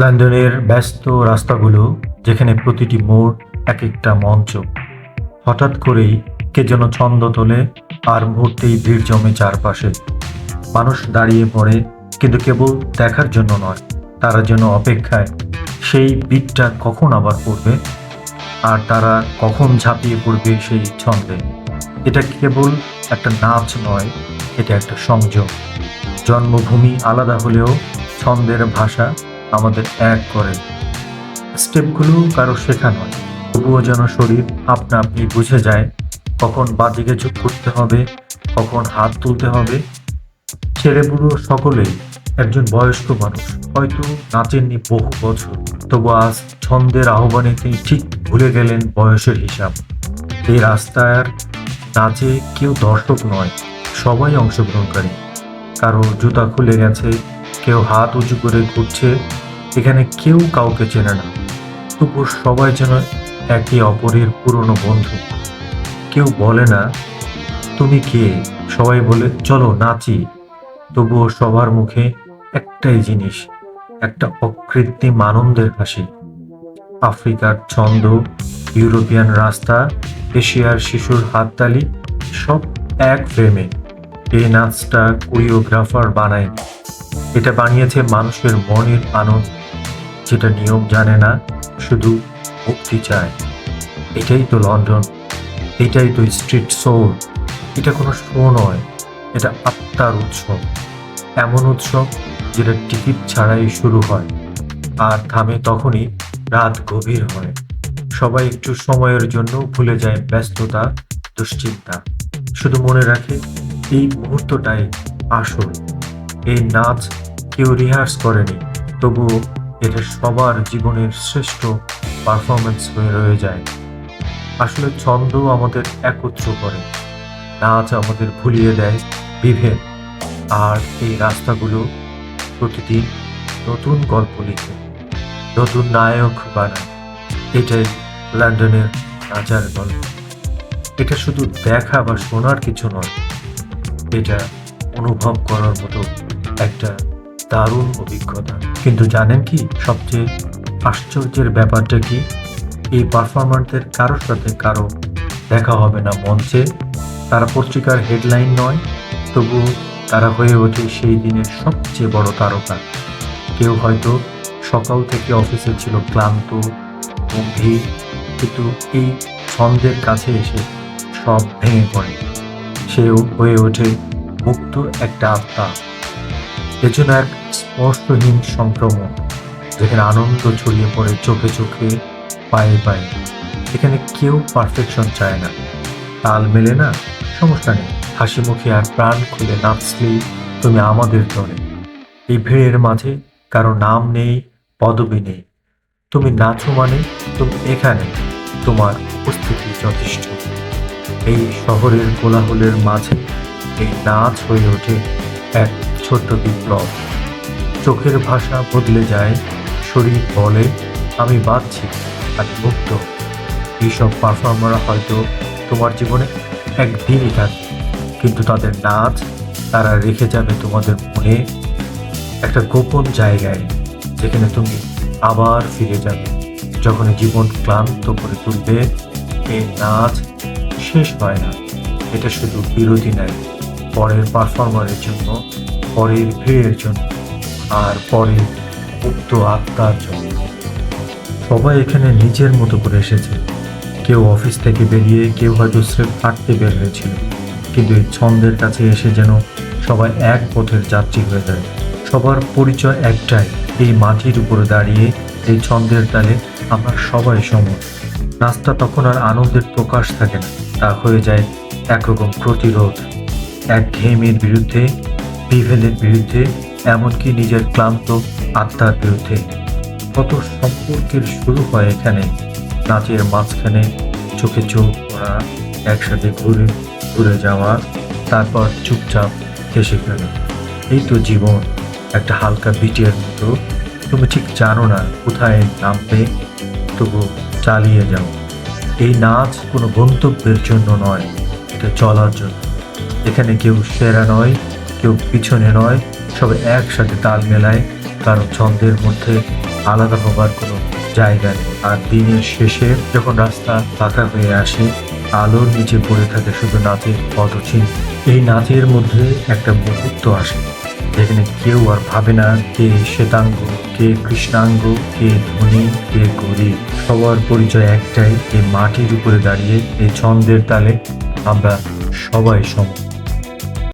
লন্ডনের ব্যস্ত রাস্তাগুলো যেখানে প্রতিটি মোড় এক একটা মঞ্চ। হঠাৎ করেই কে যেন ছন্দ তোলে আর মুহূর্তেই ভিড় জমে চারপাশে। মানুষ দাঁড়িয়ে পড়ে কিন্তু কেবল দেখার জন্য নয়, তারা যেন অপেক্ষায়, সেই বিটটা কখন আবার পড়বে? আর তারা কখন ঝাঁপিয়ে পড়বে সেই ছন্দে? এটা কেবল একটা নাচ নয়, এটা একটা সংযোগ। জন্মভূমি আলাদা হলেও ছন্দের ভাষা আমাদের এক করে। স্টেপগুলো কারও শেখা নয়। তবুও যেন শরীর আপনা আপনি বুঝে যায়, কখন বাদিকে ঝুঁক করতে হবে, কখন হাত তুলতে হবে। ছেলে বুড়ো সকলেই একজন বয়স্ক মানুষ, হয়তো নাচেননি বহু বছর। তবু আজ ছন্দের আহ্বানে তিনি ঠিক ভুলে গেলেন বয়সের হিসাব। এই রাস্তার নাচে কেউ দর্শক নয়, সবাই অংশগ্রহণকারী। কারও জুতা খুলে গেছে, কেউ হাত উঁচু করে ঘুরছে এখানে কেউ কাউকে চেনে না। তবু সবাই যেন একে অপরের পুরনো বন্ধু। কেউ বলে না, তুমি কে? সবাই বলে, চলো, নাচি। তবুও সবার মুখে একটাই জিনিস, একটা অকৃত্রিম আনন্দের হাসি। আফ্রিকার ছন্দ, ইউরোপিয়ান রাস্তা, এশিয়ার শিশুর হাততালি, সব এক ফ্রেমে। এই নাচটা কোরিওগ্রাফার বানায়নি। এটা বানিয়েছে মানুষের মনের আনন্দ। যেটা নিয়ম জানে না, শুধু মুক্তি চায়। এটাই তো লন্ডন, এটাই তো স্ট্রিট সোল। এটা কোনো শো নয়, এটা আত্মার উৎসব। এমন উৎসব যেটা টিকিট ছাড়াই শুরু হয়, আর থামে তখনই রাত গভীর হয়। সবাই একটু সময়ের জন্য ভুলে যায় ব্যস্ততা, দুশ্চিন্তা। শুধু মনে রাখে, এই মুহূর্তটাই আসল। এই নাচ কেউ রিহার্স করেনি, তবুও এটা সবার জীবনের শ্রেষ্ঠ পারফরমেন্স হয়ে রয়ে যায়। আসলে ছন্দ আমাদের একত্র করে। নাচ আমাদের ভুলিয়ে দেয় বিভেদ। আর এই রাস্তাগুলো প্রতিদিন নতুন গল্প লিখে, নতুন নায়ক বানায়। এটাই লন্ডনের নাচার গল্প। এটা শুধু দেখা বা শোনার কিছু নয়, এটা অনুভব করার মতো একটা দারুণ অভিজ্ঞতা। কিন্তু জানেন কি, সবচেয়ে আশ্চর্যের ব্যাপারটা কি? এই পারফরমারদের কারোর সাথে কারও দেখা হবে না মঞ্চে। তারা পত্রিকার হেডলাইন নয়, তবু তারা হয়ে ওঠে সেই দিনের সবচেয়ে বড় তারকা। কেউ হয়তো সকাল থেকে অফিসে ছিল ক্লান্ত, গম্ভীর, কিন্তু এই ছন্দের কাছে এসে সব ভেঙে পড়ে। সেও হয়ে ওঠে মুক্ত একটা আত্মা। এজন্য এক স্পর্শহীন সংক্রমণ, যেখানে আনন্দ ছড়িয়ে পড়ে চোখে চোখে, পায়ে পায়ে। এখানে কেউ পারফেকশন চায় না। তাল মেলে না, সমস্যা নেই। হাসি মুখে আর প্রাণ খুলে নাচলেই তুমি আমাদের দলে এই ভিড়ের মাঝে কারও নাম নেই, পদবি নেই। তুমি নাচো মানে তুমি এখানে, তোমার উপস্থিতি যথেষ্ট। এই শহরের কোলাহলের মাঝে এই নাচ হয়ে ওঠে এক ছোট্ট বিপ্লব। চোখের ভাষা বদলে যায়, শরীর বলে, আমি বাঁচছি, আমি মুক্ত। এইসব পারফর্মাররা হয়তো তোমার জীবনে একদিনই থাকে কিন্তু তাদের নাচ, তারা রেখে যাবে তোমাদের মনে একটা গোপন জায়গায়, যেখানে তুমি আবার ফিরে যাবে। যখন জীবন ক্লান্ত করে তুলবে এই নাচ শেষ হয় না। এটা শুধু বিরতি নেয়, পরের পারফর্মারের জন্য পরের ভিড়ের জন্য, আর পরের মুক্ত আত্মার জন্য। সবাই এখানে নিজের মতো করে এসেছে। কেউ অফিস থেকে বেরিয়ে কেউ হয়তো স্রেফ হাঁটতে বের হয়েছিল, কিন্তু এই ছন্দের কাছে এসে যেন সবাই এক পথের যাত্রী হয়ে যায়। সবার পরিচয় একটাই, এই মাটির উপরে দাঁড়িয়ে এই ছন্দের তালে আমরা সবাই সমান নাচটা তখন আর আনন্দের প্রকাশ থাকে না, তা হয়ে যায় একরকম প্রতিরোধ। এক ঘেমের বিরুদ্ধে বিভেদের বিরুদ্ধে, এমনকি নিজের ক্লান্ত আত্মার বিরুদ্ধে। কত সম্পর্কের শুরু হয় এখানে, নাচের মাঝখানে চোখে চোখ পড়া একসাথে ঘুরে ঘুরে যাওয়া, তারপর চুপচাপ হেসে ফেল। এই তো জীবন, একটা হালকা বিটের মতো। তুমি ঠিক জানো না কোথায় নামবে, তবু চালিয়ে যাও। এই নাচ কোনো গন্তব্যের জন্য নয়, এটা চলার জন্য। এখানে কেউ সেরা নয় কেউ পিছনে নয়, সবাই একসাথে তাল মেলায়, কারণ ছন্দের মধ্যে আলাদা হবার কোনো জায়গা নেই। আর দিনের শেষে যখন রাস্তা ফাঁকা হয়ে আসে, আলোর নিচে পড়ে থাকে শুধু নাচের পদচিহ্ন। এই নাচের মধ্যে একটা মুহূর্ত আসে, যেখানে কেউ আর ভাবে না কে শ্বেতাঙ্গ, কে কৃষ্ণাঙ্গ, কে ধনী, কে গরিব। সবার পরিচয় একটাই এই মাটির উপরে দাঁড়িয়ে এই ছন্দের তালে আমরা সবাই সম